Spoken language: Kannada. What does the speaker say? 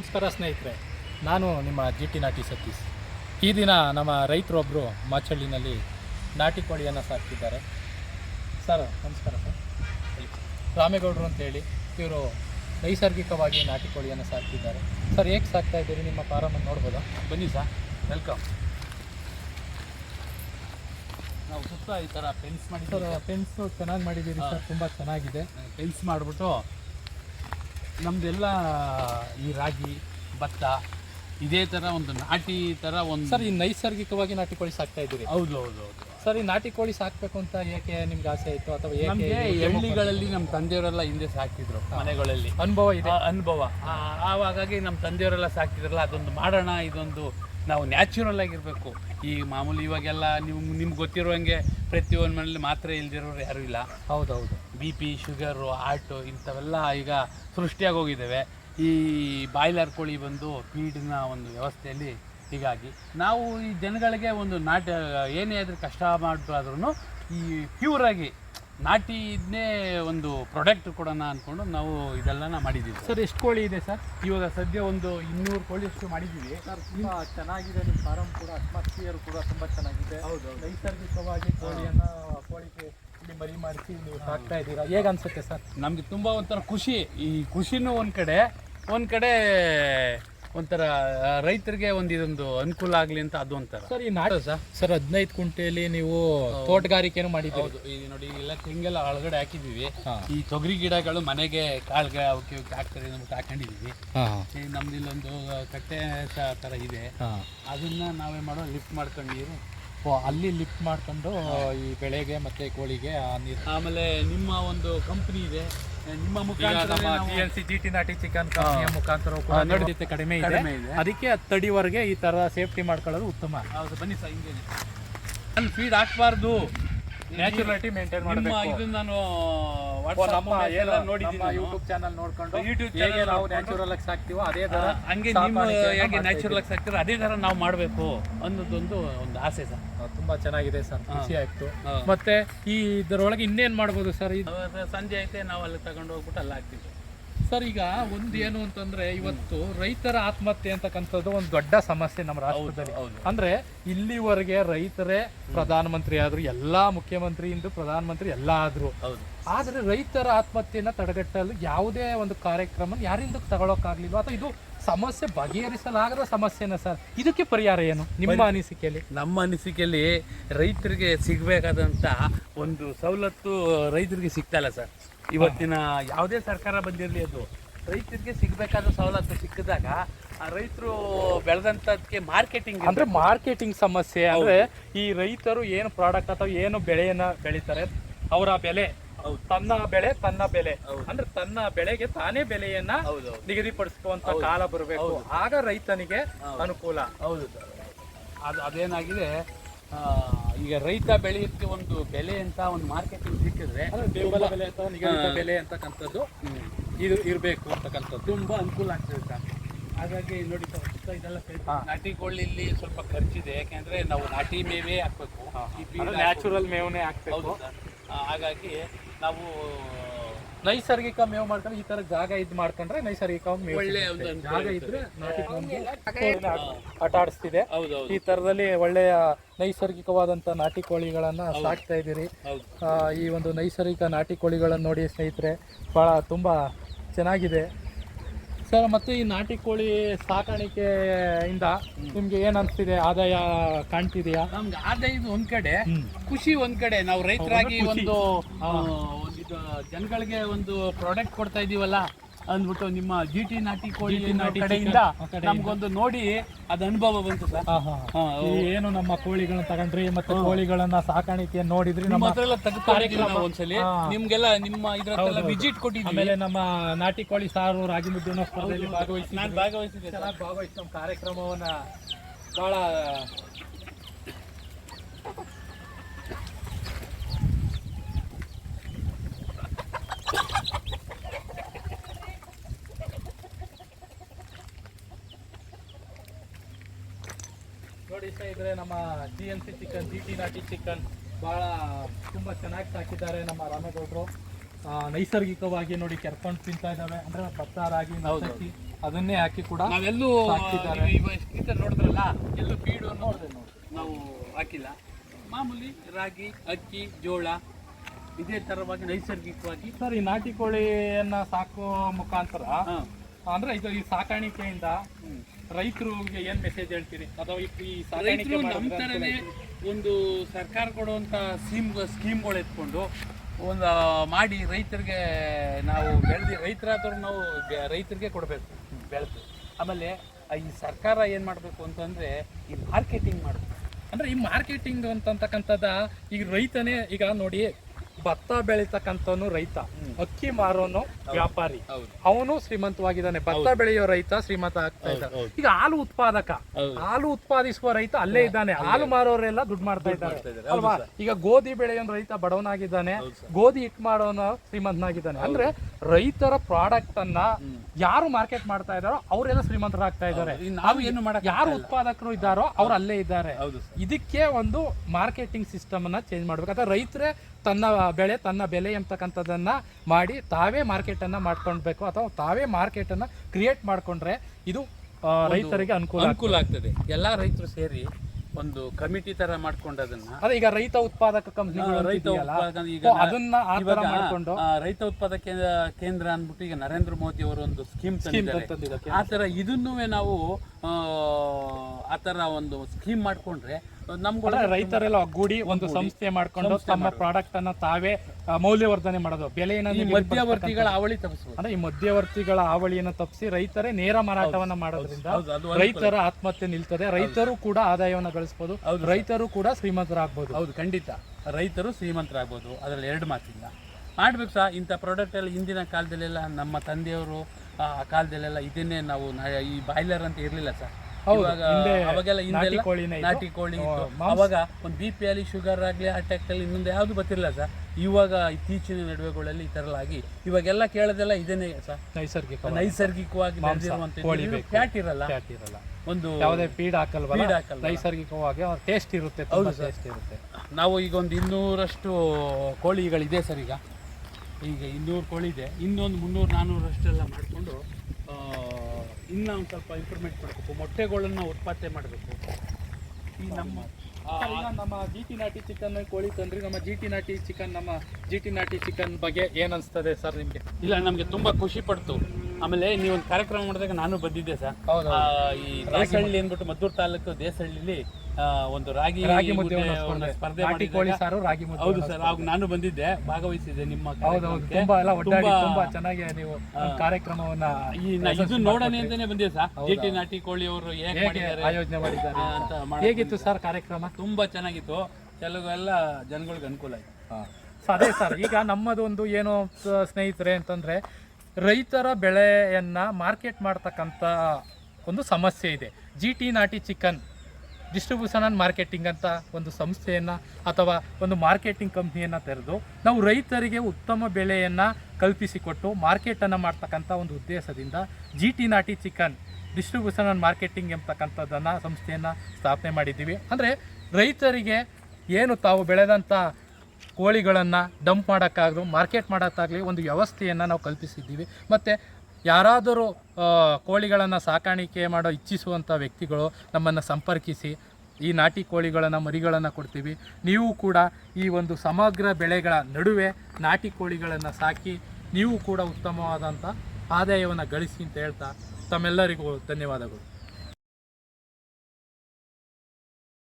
ನಮಸ್ಕಾರ ಸ್ನೇಹಿತರೆ ನಾನು ನಿಮ್ಮ ಜಿ ಟಿ ನಾಟಿ ಸತೀಶ್. ಈ ದಿನ ನಮ್ಮ ರೈತರೊಬ್ಬರು ಮಾಚಳ್ಳಿನಲ್ಲಿ ನಾಟಿ ಕೋಳಿಯನ್ನು ಸಾಕ್ತಿದ್ದಾರೆ. ಸರ್ ನಮಸ್ಕಾರ ಸರ್. ರಾಮೇಗೌಡರು ಅಂತೇಳಿ ಇವರು ನೈಸರ್ಗಿಕವಾಗಿ ನಾಟಿ ಕೋಳಿಯನ್ನು ಸಾಕ್ತಿದ್ದಾರೆ. ಸರ್ ಹೇಗೆ ಸಾಕ್ತಾ ಇದ್ದೀರಿ? ನಿಮ್ಮ ಫಾರಮನ್ನು ನೋಡ್ಬೋದಾ? ಬನ್ನಿ ಸರ್. ವೆಲ್ಕಮ್ ನಾವು ಸುತ್ತ ಈ ಥರ ಪೆನ್ಸ್ ಸರ್ ಮಾಡಿದ್ದೀವಿ ಪೆನ್ಸು ಚೆನ್ನಾಗಿ ಮಾಡಿದ್ದೀರಿ ಸರ್. ತುಂಬ ಚೆನ್ನಾಗಿದೆ. ಪೆನ್ಸ್ ಮಾಡಿಬಿಟ್ಟು ನಮ್ಮದೆಲ್ಲ ಈ ರಾಗಿ ಭತ್ತ ಇದೇ ಥರ ಒಂದು ನಾಟಿ ಥರ ಒಂದು ಸರ್ ಈ ನೈಸರ್ಗಿಕವಾಗಿ ನಾಟಿ ಕೋಳಿ ಸಾಕ್ತಾ ಇದ್ದೀರಿ. ಹೌದು ಹೌದು ಹೌದು. ಸರ್ ಈ ನಾಟಿ ಕೋಳಿ ಸಾಕಬೇಕು ಅಂತ ಏಕೆ ನಿಮ್ಗೆ ಆಸೆ ಆಯಿತು ಅಥವಾ ಏಕೆ ಹಳ್ಳಿಗಳಲ್ಲಿ ನಮ್ಮ ತಂದೆಯವರೆಲ್ಲ ಹಿಂದೆ ಸಾಕಿದ್ರು ಮನೆಗಳಲ್ಲಿ. ಅನುಭವ ಇದೆ. ಅನುಭವ. ಆವಾಗಾಗಿ ನಮ್ಮ ತಂದೆಯವರೆಲ್ಲ ಸಾಕ್ತಿದ್ರಲ್ಲ ಅದೊಂದು ಮಾಡೋಣ ಇದೊಂದು ನಾವು ನ್ಯಾಚುರಲ್ ಆಗಿರಬೇಕು. ಈ ಮಾಮೂಲಿ ಇವಾಗೆಲ್ಲ ನೀವು ನಿಮ್ಗೆ ಗೊತ್ತಿರುವಂಗೆ ಪ್ರತಿಯೊಂದು ಮನೇಲಿ ಮಾತ್ರ ಇಲ್ದಿರೋರು ಯಾರೂ ಇಲ್ಲ. ಹೌದೌದು ಬಿ ಪಿ ಶುಗರು ಹಾರ್ಟು ಇಂಥವೆಲ್ಲ ಈಗ ಸೃಷ್ಟಿಯಾಗಿ ಹೋಗಿದ್ದಾವೆ. ಈ ಬಾಯ್ಲರ್ ಕೋಳಿ ಬಂದು ಫೀಡಿನ ಒಂದು ವ್ಯವಸ್ಥೆಯಲ್ಲಿ ಹೀಗಾಗಿ ನಾವು ಈ ಜನಗಳಿಗೆ ಒಂದು ನಾಟ ಏನೇ ಆದರೂ ಕಷ್ಟ ಮಾಡಿದ್ರೂ ಈ ಪ್ಯೂರಾಗಿ ನಾಟಿ ಇದನ್ನೇ ಒಂದು ಪ್ರಾಡಕ್ಟ್ ಕೊಡೋಣ ಅಂದ್ಕೊಂಡು ನಾವು ಇದೆಲ್ಲನ ಮಾಡಿದ್ದೀವಿ ಸರ್. ಎಷ್ಟು ಕೋಳಿ ಇದೆ ಸರ್? ಇವಾಗ ಸದ್ಯ ಒಂದು ಇನ್ನೂರು ಕೋಳಿಯಷ್ಟು ಮಾಡಿದ್ದೀವಿ. ಸರ್ ತುಂಬ ಚೆನ್ನಾಗಿದೆ ನಿಮ್ಮ ಫಾರಂ ಕೂಡ ಅಟ್ಮಾಸ್ಫಿಯರ್ ಕೂಡ ತುಂಬ ಚೆನ್ನಾಗಿದೆ. ಹೌದು. ನೈಸರ್ಗಿಕವಾಗಿ ಕೋಳಿಯನ್ನು ಕೋಳಿಗೆ ಇಲ್ಲಿ ಮರಿ ಮಾಡಿಸಿ ನೀವು ಸಾಕ್ತಾ ಇದ್ದೀರಾ? ಹೇಗೆ ಅನ್ಸುತ್ತೆ ಸರ್? ನಮಗೆ ತುಂಬ ಒಂಥರ ಖುಷಿ. ಈ ಖುಷಿನೂ ಒಂದು ಕಡೆ ಒಂದು ಕಡೆ ಒಂಥರ ರೈತರಿಗೆ ಒಂದು ಇದೊಂದು ಅನುಕೂಲ ಆಗಲಿ ಅಂತ ಅದು ಒಂಥರ. ಸರ್ ಈ ನಾಟ ಸರ್? ಸರ್ ಹದಿನೈದು ಕುಂಟೆಯಲ್ಲಿ ನೀವು ತೋಟಗಾರಿಕೆನೂ ಮಾಡಿದ್ದೀವಿ ಹೌದು. ಈ ನೋಡಿ ಎಲ್ಲ ತೆಂಗೆಲ್ಲ ಒಳಗಡೆ ಹಾಕಿದ್ದೀವಿ. ಈ ತೊಗರಿ ಗಿಡಗಳು ಮನೆಗೆ ಕಾಳ್ಗೆ ಅವಕ್ಕೆ ಇವಕ್ಕೆ ಹಾಕ್ತಾರೆ ನಮ್ಗೆ ಹಾಕೊಂಡಿದ್ದೀವಿ. ಈ ನಮ್ದು ಇಲ್ಲೊಂದು ಕಟ್ಟೆ ಸ- ಥರ ಇದೆ. ಅದನ್ನ ನಾವೇ ಮಾಡೋ ಲಿಫ್ಟ್ ಮಾಡ್ಕೊಂಡು ನೀರು ಅಲ್ಲಿ ಲಿಫ್ಟ್ ಮಾಡ್ಕೊಂಡು ಈ ಬೆಳೆಗೆ ಮತ್ತೆ ಕೋಳಿಗೆ ಆ ನೀರು. ಆಮೇಲೆ ನಿಮ್ಮ ಒಂದು ಕಂಪ್ನಿ ಇದೆ. ನಿಮ್ಮ ನಾಟಿ ಚಿಕನ್ ಕಂಪನಿಯ ಮುಖಾಂತರ ಕೂಡ ಹಾ, ನೋಡಿ. ಕಡಿಮೆ ಇದೆ. ಅದಕ್ಕೆ ತಡಿವರೆಗೆ ಈ ತರ ಸೇಫ್ಟಿ ಮಾಡ್ಕೊಳ್ಳೋದು ಉತ್ತಮ. ಹೌದು ಬನ್ನಿ ಸರ್ ಹಿಂಗೆ ಅಲ್ಲಿ ಫೀಡ್ ಹಾಕ್ಬಾರ್ದು. ನ್ಯಾಚುರಾಲಿಟಿ ಮೇಂಟೈನ್ ಮಾಡಬೇಕು. ಇದನ್ನ ನಾನು ನಮ್ಮ ಎಲ್ಲ ನೋಡಿದ್ದೀನಿ. ಯೂಟ್ಯೂಬ್ ಚಾನಲ್ ನೋಡ್ಕೊಂಡು YouTube ಹೇಗೆ ನಾವು ನ್ಯಾಚುರಲ್ ಆಗಿ ಸಾಕ್ತಿವೋ ಅದೇ ತರ ಹಂಗೆ ನಿಮ್ಮ ಹೇಗೆ ನ್ಯಾಚುರಲ್ ಆಗಿ ಸಾಕ್ತೀರ ಅದೇ ತರ ನಾವು ಮಾಡಬೇಕು ಅನ್ನೋದೊಂದು ಒಂದು ಆಸೆ ಸರ್. ತುಂಬಾ ಚೆನ್ನಾಗಿದೆ ಸರ್. ಖುಷಿ ಆಯ್ತು. ಮತ್ತೆ ಈ ಇದರೊಳಗೆ ಇನ್ನೇನ್ ಮಾಡ್ಬೋದು ಸರ್? ಸಂಜೆ ಐತೆ ನಾವು ಅಲ್ಲಿ ತಗೊಂಡು ಹೋಗ್ಬಿಟ್ಟು ಅಲ್ಲಿ ಹಾಕ್ತೀವಿ. ಸರ್ ಈಗ ಒಂದೇನು ಅಂತಂದ್ರೆ ಇವತ್ತು ರೈತರ ಆತ್ಮಹತ್ಯೆ ಅಂತಕ್ಕಂಥದ್ದು ಒಂದು ದೊಡ್ಡ ಸಮಸ್ಯೆ ನಮ್ಮ ರಾಷ್ಟ್ರದಲ್ಲಿ. ಅಂದ್ರೆ ಇಲ್ಲಿವರೆಗೆ ರೈತರೇ ಪ್ರಧಾನಮಂತ್ರಿ ಆದ್ರು ಎಲ್ಲಾ ಮುಖ್ಯಮಂತ್ರಿಯಿಂದ ಪ್ರಧಾನಮಂತ್ರಿ ಎಲ್ಲ ಆದ್ರು. ಆದ್ರೆ ರೈತರ ಆತ್ಮಹತ್ಯೆನ ತಡೆಗಟ್ಟಲು ಯಾವುದೇ ಒಂದು ಕಾರ್ಯಕ್ರಮ ಯಾರಿಂದ ತಗೊಳಕ್ಕಾಗ್ಲಿಲ್ಲ ಅಥವಾ ಇದು ಸಮಸ್ಯೆ ಬಗೆಹರಿಸಲಾಗದ ಸಮಸ್ಯೆನ ಸರ್? ಇದಕ್ಕೆ ಪರಿಹಾರ ಏನು? ನಿಮ್ಮ ಅನಿಸಿಕೆಯಲ್ಲಿ? ನಮ್ಮ ಅನಿಸಿಕೆಯಲ್ಲಿ ರೈತರಿಗೆ ಸಿಗಬೇಕಾದಂಥ ಒಂದು ಸವಲತ್ತು ರೈತರಿಗೆ ಸಿಗ್ತಾ ಇಲ್ಲ ಸರ್. ಇವತ್ತಿನ ಯಾವುದೇ ಸರ್ಕಾರ ಬಂದಿರಲಿ ಅದು. ರೈತರಿಗೆ ಸಿಗಬೇಕಾದ ಸವಲತ್ತು ಸಿಕ್ಕಿದಾಗ ಆ ರೈತರು ಬೆಳೆದಂಥದಕ್ಕೆ ಮಾರ್ಕೆಟಿಂಗ್ ಅಂದ್ರೆ ಮಾರ್ಕೆಟಿಂಗ್ ಸಮಸ್ಯೆ. ಅಂದ್ರೆ ಈ ರೈತರು ಏನು ಪ್ರಾಡಕ್ಟ್ ಅಥವಾ ಏನು ಬೆಳೆಯನ್ನು ಬೆಳೀತಾರೆ ಅವರ ಬೆಲೆ. ತನ್ನ ಬೆಳೆ ತನ್ನ ಬೆಲೆ. ಅಂದ್ರೆ ತನ್ನ ಬೆಳೆಗೆ ತಾನೇ ಬೆಲೆಯನ್ನ ಹೌದು ನಿಗದಿಪಡಿಸುವಂತ ಕಾಲ ಬರಬೇಕು. ಆಗ ರೈತನಿಗೆ ಅನುಕೂಲ. ಹೌದು. ಅದು ಅದೇನಾಗಿದೆ ಈಗ ರೈತ ಬೆಳೆಯಕ್ಕೆ ಒಂದು ಬೆಲೆ ಅಂತ ಒಂದು ಮಾರ್ಕೆಟಿಂಗ್ ಸಿಕ್ಕಿದ್ರೆ ಬೆಂಬಲ ಬೆಲೆ ಅಥವಾ ನಿಗದಿತ ಬೆಲೆ ಅಂತಕ್ಕಂಥದ್ದು ಇದು ಇರಬೇಕು ಅಂತಕ್ಕಂಥದ್ದು. ತುಂಬಾ ಅನುಕೂಲ ಆಗ್ತದೆ ಸರ್. ಹಾಗಾಗಿ ನೋಡಿ ಸರ್ ಇದೆಲ್ಲ ನಾಟಿ ನಾಟಿ ಕೋಳಿಲಿ ಸ್ವಲ್ಪ ಖರ್ಚಿದೆ. ಯಾಕೆಂದ್ರೆ ನಾವು ನಾಟಿ ಮೇವೇ ಹಾಕ್ಬೇಕು. ನ್ಯಾಚುರಲ್ ಮೇವನೇ ಹಾಕ್ಬೇಕು. ಹಾಗಾಗಿ ನಾವು ನೈಸರ್ಗಿಕ ಮೇವು ಮಾಡ್ಕೊಂಡ್ರೆ ಈ ತರ ಜಾಗ ಇದ್ ಮಾಡ್ಕೊಂಡ್ರೆ ನೈಸರ್ಗಿಕವಾಗಿ ಮೇವು ಒಳ್ಳೆ ಸಿಗುತ್ತೆ. ಜಾಗ ಅನುಕೂಲ ಇದ್ರೆ ನಾಟಿ ಕೋಳಿನ ಆಟ- ಆಟ ಆಡಿಸ್ತಿದೆ ಈ ತರದಲ್ಲಿ ಒಳ್ಳೆಯ ನೈಸರ್ಗಿಕವಾದಂತ ನಾಟಿ ಕೋಳಿಗಳನ್ನ ಸಾಕ್ತಾ ಇದ್ದೀರಿ. ಹೌದು. ಆ, ಈ ಒಂದು ನೈಸರ್ಗಿಕ ನಾಟಿ ಕೋಳಿಗಳನ್ನು ನೋಡಿ ಸ್ನೇಹಿತರೆ ಬಹಳ ತುಂಬಾ ಚೆನ್ನಾಗಿದೆ. ಸರ್ ಮತ್ತೆ ಈ ನಾಟಿ ಕೋಳಿ ಸಾಕಾಣಿಕೆಯಿಂದ ನಿಮ್ಗೆ ಏನ್ ಅನ್ಸ್ತಿದೆ? ಆದಾಯ ಕಾಣ್ತಿದೆಯಾ? ನಮ್ಗೆ ಆದಾಯ ಇದು ಒಂದ್ ಕಡೆ ಖುಷಿ ಒಂದ್ ಕಡೆ. ನಾವು ರೈತರಾಗಿ ಒಂದು ಆ, ಒಂದು ಇದು ಜನಗಳಿಗೆ ಒಂದು ಪ್ರಾಡಕ್ಟ್ ಕೊಡ್ತಾ ಇದೀವಲ್ಲ ಅಂದ್ಬಿಟ್ಟು ನಿಮ್ಮ ಜಿ ಟಿ ನಾಟಿ ಕೋಳಿ ನಾಟಿ ಕಡೆಯಿಂದ ನಮ್ಗೊಂದು ನೋಡಿ ಅದ ಅನುಭವ ಬಂತು ಸರ್. ಏನು ನಮ್ಮ ಕೋಳಿಗಳನ್ನ ತಗೊಂಡ್ರಿ ಮತ್ತೆ ಕೋಳಿಗಳನ್ನ ಸಾಕಾಣಿಕೆ ನೋಡಿದ್ರಿ ನಿಮ್ಮ ಹತ್ರ ಎಲ್ಲ ಒಂದ್ಸಲಿ. ನಿಮ್ಗೆಲ್ಲ ನಿಮ್ಮ ಇದ್ರೆಲ್ಲ ವಿಸಿಟ್ ಕೊಟ್ಟಿದ್ದೀವಿ. ಆಮೇಲೆ ನಮ್ಮ ನಾಟಿ ಕೋಳಿ ಸಾರು ರಾಗಿ ಮುದ್ದೆ ಸ್ಪರ್ಧೆಯಲ್ಲಿ ಭಾಗವಹಿಸಿ ನಾನು ಭಾಗವಹಿಸಿದ್ದೆ ಸರ್. ಚೆನ್ನಾಗಿ ಭಾಗವಹಿಸಿ ನಮ್ಮ ಕಾರ್ಯಕ್ರಮವನ್ನ ಬಹಳ ನೋಡಿ ಇದ್ರೆ ನಮ್ಮ G N C chicken G T ನಾಟಿ ಚಿಕನ್ ಭಾಳ ತುಂಬ ಚೆನ್ನಾಗಿ ಸಾಕಿದ್ದಾರೆ ನಮ್ಮ ರಾಮೇಗೌಡರು ಆ, ನೈಸರ್ಗಿಕವಾಗಿ ನೋಡಿ ಕೆರ್ಕೊಂಡು ತಿಂತಾ ಇದ್ದಾವೆ ಅಂದ್ರೆ ಭತ್ತ ರಾಗಿ ಹೌದು. ಅದನ್ನೇ ಹಾಕಿ ಕೂಡ ನಾವೆಲ್ಲೂ. ನೋಡಿದ್ರಲ್ಲ ಎಲ್ಲೂ ನೋಡಿದ್ರಲ್ಲ ಎಲ್ಲೂ ಫೀಡ್ ನಾವು ಹಾಕಿಲ್ಲ ಮಾಮೂಲಿ ರಾಗಿ ಅಕ್ಕಿ ಜೋಳ ಇದೇ ತರವಾಗಿ ನೈಸರ್ಗಿಕವಾಗಿ ಸರ್ ಈ ನಾಟಿ ಕೋಳಿಯನ್ನ ಸಾಕೋ ಮುಖಾಂತರ. ಅಂದ್ರೆ ಇದು ಈ ಸಾಕಾಣಿಕೆಯಿಂದ ರೈತರಿಗೆ ಏನು ಮೆಸೇಜ್ ಹೇಳ್ತೀರಿ? ಅಥವಾ ಈ- ರೈತರು ನಮ್ಮ ಥರನೇ ಒಂದು ಸರ್ಕಾರ ಕೊಡುವಂಥ ಸ್ಕೀಮ್ ಸ್ಕೀಮ್ಗಳು ಎತ್ಕೊಂಡು ಒಂದು ಮಾಡಿ ರೈತರಿಗೆ ನಾವು ಬೆಳೆದು ರೈತರಾದವ್ರು ನಾವು ರೈತರಿಗೆ ಕೊಡಬೇಕು ಬೆಳೆದು. ಆಮೇಲೆ ಈ ಸರ್ಕಾರ ಏನು ಮಾಡಬೇಕು ಅಂತಂದರೆ ಈ ಮಾರ್ಕೆಟಿಂಗ್ ಮಾಡಬೇಕು. ಅಂದ್ರೆ ಈ ಮಾರ್ಕೆಟಿಂಗ್ ಅಂತಕ್ಕಂಥದ್ದ ಈಗ ರೈತನೇ ಈಗ ನೋಡಿ ಭತ್ತ ಬೆಳೀತಕ್ಕಂಥವನು ರೈತ. ಅಕ್ಕಿ ಮಾರೋನು ವ್ಯಾಪಾರಿ. ಅವನು ಶ್ರೀಮಂತವಾಗಿದ್ದಾನೆ. ಭತ್ತ ಬೆಳೆಯೋ ರೈತ ಶ್ರೀಮಂತ ಆಗ್ತಾ ಇದ್ದಾನೆ. ಈಗ ಹಾಲು ಉತ್ಪಾದಕ. ಹಾಲು ಉತ್ಪಾದಿಸುವ ರೈತ ಅಲ್ಲೇ ಇದ್ದಾನೆ. ಹಾಲು ಮಾರೋರೆಲ್ಲ ದುಡ್ಡು ಮಾಡ್ತಾ ಇದ್ದಾರೆ. ಅಲ್ವಾ? ಈಗ ಗೋಧಿ ಬೆಳೆಯೋ ರೈತ ಬಡವನಾಗಿದ್ದಾನೆ. ಗೋಧಿ ಹಿಟ್ ಮಾಡೋನು ಶ್ರೀಮಂತನಾಗಿದ್ದಾನೆ. ಅಂದ್ರೆ ರೈತರ ಪ್ರಾಡಕ್ಟ್ ಅನ್ನ ಯಾರು ಮಾರ್ಕೆಟ್ ಮಾಡ್ತಾ ಇದಾರೋ ಅವರೆಲ್ಲ ಶ್ರೀಮಂತರಾಗ್ತಾ ಇದ್ದಾರೆ. ನಾವು ಏನು ಮಾಡಕ್ ಯಾರು ಉತ್ಪಾದಕರು ಇದ್ದಾರೋ ಅವ್ರು ಅಲ್ಲೇ ಇದ್ದಾರೆ. ಇದಕ್ಕೆ ಒಂದು ಮಾರ್ಕೆಟಿಂಗ್ ಸಿಸ್ಟಮ್ ಅನ್ನ ಚೇಂಜ್ ಮಾಡ್ಬೇಕು. ಅಥವಾ ರೈತರೇ ತನ್ನ ಬೆಳೆ ತನ್ನ ಬೆಲೆ ಎಂಬತಕ್ಕಂಥದ್ದನ್ನ ಮಾಡಿ ತಾವೇ ಮಾರ್ಕೆಟ್ ಅನ್ನ ಮಾಡ್ಕೊಳ್ಬೇಕು. ಅಥವಾ ತಾವೇ ಮಾರ್ಕೆಟ್ ಅನ್ನ ಕ್ರಿಯೇಟ್ ಮಾಡ್ಕೊಂಡ್ರೆ ಇದು ರೈತರಿಗೆ ಅನುಕೂಲ. ಅನುಕೂಲ ಆಗ್ತದೆ. ಎಲ್ಲಾ ರೈತರು ಸೇರಿ ಒಂದು ಕಮಿಟಿ ತರ ಮಾಡ್ಕೊಂಡು ಅದನ್ನ ಅದೇ ಈಗ ರೈತ ಉತ್ಪಾದಕ ಕಂಪನಿಗಳು ರೈತ ಉತ್ಪಾದಕ ಈಗ ಅದನ್ನ ಆ ತರ ಇವಾಗ ಮಾಡ್ಕೊಂಡು? ಆ, ರೈತ ಉತ್ಪಾದಕ ಕೇಂದ್ರ ಕೇಂದ್ರ ಅಂದ್ಬಿಟ್ಟು ಈಗ ನರೇಂದ್ರ ಮೋದಿ ಅವರು ಒಂದು ಸ್ಕೀಮ್ ತಂದಿದ್ದಾರೆ. ತಂದಿದ್ದಾರೆ. ಆ ತರ ಇದನ್ನೂ ನಾವು ಆ, ಆ ತರ ಒಂದು ಸ್ಕೀಮ್ ಮಾಡ್ಕೊಂಡ್ರೆ ನಮ್ಗಳು ರೈತರೆಲ್ಲ ಒಗ್ಗೂಡಿ ಒಂದು ಸಂಸ್ಥೆ ಮಾಡ್ಕೊಂಡು ತಮ್ಮ ಪ್ರಾಡಕ್ಟ್ ಅನ್ನ ತಾವೇ ಮೌಲ್ಯವರ್ಧನೆ ಮಾಡೋದು. ಬೆಲೆಯನ್ನು ಮಧ್ಯವರ್ತಿಗಳ ಅವಳಿ ತಪ್ಪಿಸಬಹುದು ಅಂದ್ರೆ ಈ ಮಧ್ಯವರ್ತಿಗಳ ಹಾವಳಿಯನ್ನು ತಪ್ಪಿಸಿ ರೈತರೇ ನೇರ ಮಾರಾಟವನ್ನ ಮಾಡೋದ್ರಿಂದ ರೈತರ ಆತ್ಮಹತ್ಯೆ ನಿಲ್ತದೆ. ರೈತರು ಕೂಡ ಆದಾಯವನ್ನು ಗಳಿಸಬಹುದು ರೈತರು ಕೂಡ ಶ್ರೀಮಂತರಾಗಬಹುದು ಹೌದು ಖಂಡಿತ. ರೈತರು ಶ್ರೀಮಂತರಾಗ್ಬೋದು. ಅದರಲ್ಲಿ ಎರಡು ಮಾತಿಲ್ಲ. ಮಾಡ್ಬೇಕು ಸಹ ಇಂಥ ಪ್ರಾಡಕ್ಟ್ ಎಲ್ಲ ಹಿಂದಿನ ಕಾಲದಲ್ಲೆಲ್ಲ ನಮ್ಮ ತಂದೆಯವರು ಆ ಕಾಲದಲ್ಲೆಲ್ಲ ಇದನ್ನೇ ನಾವು ಈ ಬಾಯ್ಲರ್ ಅಂತ ಇರಲಿಲ್ಲ ಸರ್. ಅವಾಗೆಲ್ಲ ನಾಟಿ ಹಿಂದೆಲ್ಲ. ನಾಟಿ ಕೋಳಿ ಇತ್ತು. ಅವಾಗ ಒಂದು ಬಿ ಪಿ ಅಲ್ಲಿ ಶುಗರ್ ಆಗಲಿ ಅಟ್ಯಾಕ್ ಅಲ್ಲಿ ಇನ್ನೊಂದು ಯಾವುದು ಗೊತ್ತಿರಲಿಲ್ಲ ಸರ್ ಇವಾಗ ಇತ್ತೀಚಿನ ನಡುವೆಗಳಲ್ಲಿ ಈ ಥರ ಎಲ್ಲ ಆಗಿ ಇವಾಗೆಲ್ಲ ಕೇಳೋದೆಲ್ಲ ಇದನ್ನೇ ಸರ್ ನೈಸರ್ಗಿಕ ನೈಸರ್ಗಿಕವಾಗಿ. ಫ್ಯಾಟ್ ಇರಲ್ಲ. ಫ್ಯಾಟ್ ಇರಲ್ಲ. ಒಂದು ಯಾವುದೇ ಫೀಡ್ ಹಾಕಲ್ವಲ್ಲ? ಫೀಡ್ ಹಾಕಲ್ಲ ನೈಸರ್ಗಿಕವಾಗಿ ಟೇಸ್ಟ್ ಇರುತ್ತೆ ತುಂಬಾ ಟೇಸ್ಟ್ ಇರುತ್ತೆ. ನಾವು ಈಗ ಒಂದು ಇನ್ನೂರಷ್ಟು ಕೋಳಿಗಳಿದೆ ಸರ್ ಈಗ. ಈಗ ಇನ್ನೂರು ಕೋಳಿ ಇದೆ. ಇನ್ನೊಂದು ಮುನ್ನೂರು ನಾನ್ನೂರಷ್ಟೆಲ್ಲ ಮಾಡಿಕೊಂಡು ಇನ್ನೂ ಒಂದು ಸ್ವಲ್ಪ ಇಂಪ್ರೂವ್ಮೆಂಟ್ ಮಾಡಬೇಕು. ಮೊಟ್ಟೆಗಳನ್ನು ಉತ್ಪಾದನೆ ಮಾಡಬೇಕು. ಈ ನಮ್ಮ ಆ, ಸರ್, ಈಗ ನಮ್ಮ ಜಿ ಟಿ ನಾಟಿ ಚಿಕನ್ ಕೋಳಿ ತಂದ್ರಿ. ನಮ್ಮ ಜಿ ಟಿ ನಾಟಿ ಚಿಕನ್ ನಮ್ಮ ಜಿ ಟಿ ನಾಟಿ ಚಿಕನ್ ಬಗ್ಗೆ ಏನ್ ಅನ್ಸ್ತದೆ ಸರ್ ನಿಮಗೆ? ಇಲ್ಲ ನಮಗೆ ತುಂಬ ಖುಷಿ ಪಡ್ತು. ಆಮೇಲೆ ನೀವು ಒಂದು ಕಾರ್ಯಕ್ರಮ ಮಾಡಿದಾಗ ನಾನು ಬಂದಿದ್ದೆ ಸರ್. ಆ, ಈ ದೇಸಹಳ್ಳಿ ಅಂದ್ಬಿಟ್ಟು ಮದ್ದೂರು ತಾಲೂಕು ದೇಸಹಳ್ಳಿಲಿ ಆ, ಒಂದು ರಾಗಿ ರಾಗಿ ಮುದ್ದೆ ಮುದ್ದೆ ಒಂದು ಒಂದು ಸ್ಪರ್ಧೆ. ಸ್ಪರ್ಧೆ ನಾಟಿ ಮಾಡಿದ್ದಾಗ- ಕೋಳಿ ಸಾರು ರಾಗಿ ಮುದ್ದೆ ಹೌದು ಸರ್ ನಾನು ಬಂದಿದ್ದೆ ಭಾಗವಹಿಸಿದ್ದೆ ನಿಮ್ಮ ಕಾರ್ಯಕ್ರಮಕ್ಕೆ. ತುಂಬಾ ಎಲ್ಲ ಒಟ್ಟಾಗಿ ತುಂಬಾ- ತುಂಬಾ ಚೆನ್ನಾಗಿ ನೀವು ಒಂದು ಕಾರ್ಯಕ್ರಮವನ್ನ ಈ ನ- ಇದು ನೋಡೋಣ ಅಂತಾನೆ ಬಂದಿದೆ ಸರ್. ಜಿ ಟಿ ನಾಟಿ ಕೋಳಿ ಅವರು ಹೇಗೆ ಹೇಗೆ ಮಾಡಿದ್ದಾರೆ? ಆಯೋಜನೆ ಮಾಡಿದ್ದಾರೆ ಆ, ಅಂತ ಮಾಡಿ ಹೇಗಿತ್ತು ಸರ್. ಕಾರ್ಯಕ್ರಮ? ತುಂಬಾ ಚೆನ್ನಾಗಿತ್ತು. ಕೆಲವೆಲ್ಲ ಜನಗಳಿಗೆ ಅನುಕೂಲ ಆಯ್ತು. ಸೊ ಅದೇ ಸರ್ ಈಗ ನಮ್ಮದು ಒಂದು ಏನು ಸ- ಸ್ನೇಹಿತರೆ ಅಂತಂದ್ರೆ ರೈತರ ಬೆಳೆಯನ್ನು ಮಾರ್ಕೆಟ್ ಮಾಡ್ತಕ್ಕಂಥ ಒಂದು ಸಮಸ್ಯೆ ಇದೆ. ಜಿ ಟಿ ನಾಟಿ ಚಿಕನ್ ಡಿಸ್ಟ್ರಿಬ್ಯೂಷನ್ ಆ್ಯಂಡ್ ಮಾರ್ಕೆಟಿಂಗ್ ಅಂತ ಒಂದು ಸಂಸ್ಥೆಯನ್ನು ಅಥವಾ ಒಂದು ಮಾರ್ಕೆಟಿಂಗ್ ಕಂಪ್ನಿಯನ್ನು ತೆರೆದು ನಾವು ರೈತರಿಗೆ ಉತ್ತಮ ಬೆಳೆಯನ್ನು ಕಲ್ಪಿಸಿಕೊಟ್ಟು ಮಾರ್ಕೆಟನ್ನು ಮಾಡ್ತಕ್ಕಂಥ ಒಂದು ಉದ್ದೇಶದಿಂದ ಜಿ ಟಿ ನಾಟಿ ಚಿಕನ್ ಡಿಸ್ಟ್ರಿಬ್ಯೂಷನ್ ಆ್ಯಂಡ್ ಮಾರ್ಕೆಟಿಂಗ್ ಎಂಬತಕ್ಕಂಥದ್ದನ್ನು ಸಂಸ್ಥೆಯನ್ನು ಸ್ಥಾಪನೆ ಮಾಡಿದ್ದೀವಿ. ಅಂದರೆ ರೈತರಿಗೆ ಏನು ತಾವು ಬೆಳೆದಂಥ ಕೋಳಿಗಳನ್ನು ಡಂಪ್ ಮಾಡೋಕ್ಕಾಗಲಿ ಮಾರ್ಕೆಟ್ ಮಾಡೋಕ್ಕಾಗಲಿ ಒಂದು ವ್ಯವಸ್ಥೆಯನ್ನು ನಾವು ಕಲ್ಪಿಸಿದ್ದೀವಿ. ಮತ್ತು ಯಾರಾದರೂ ಕೋಳಿಗಳನ್ನು ಸಾಕಾಣಿಕೆ ಮಾಡೋ ಇಚ್ಛಿಸುವಂಥ ವ್ಯಕ್ತಿಗಳು ನಮ್ಮನ್ನು ಸಂಪರ್ಕಿಸಿ, ಈ ನಾಟಿ ಕೋಳಿಗಳನ್ನು, ಮರಿಗಳನ್ನು ಕೊಡ್ತೀವಿ. ನೀವು ಕೂಡ ಈ ಒಂದು ಸಮಗ್ರ ಬೆಳೆಗಳ ನಡುವೆ ನಾಟಿ ಕೋಳಿಗಳನ್ನು ಸಾಕಿ, ನೀವು ಕೂಡ ಉತ್ತಮವಾದಂಥ ಆದಾಯವನ್ನು ಗಳಿಸಿ ಅಂತ ಹೇಳ್ತಾ ತಮ್ಮೆಲ್ಲರಿಗೂ ಧನ್ಯವಾದಗಳು.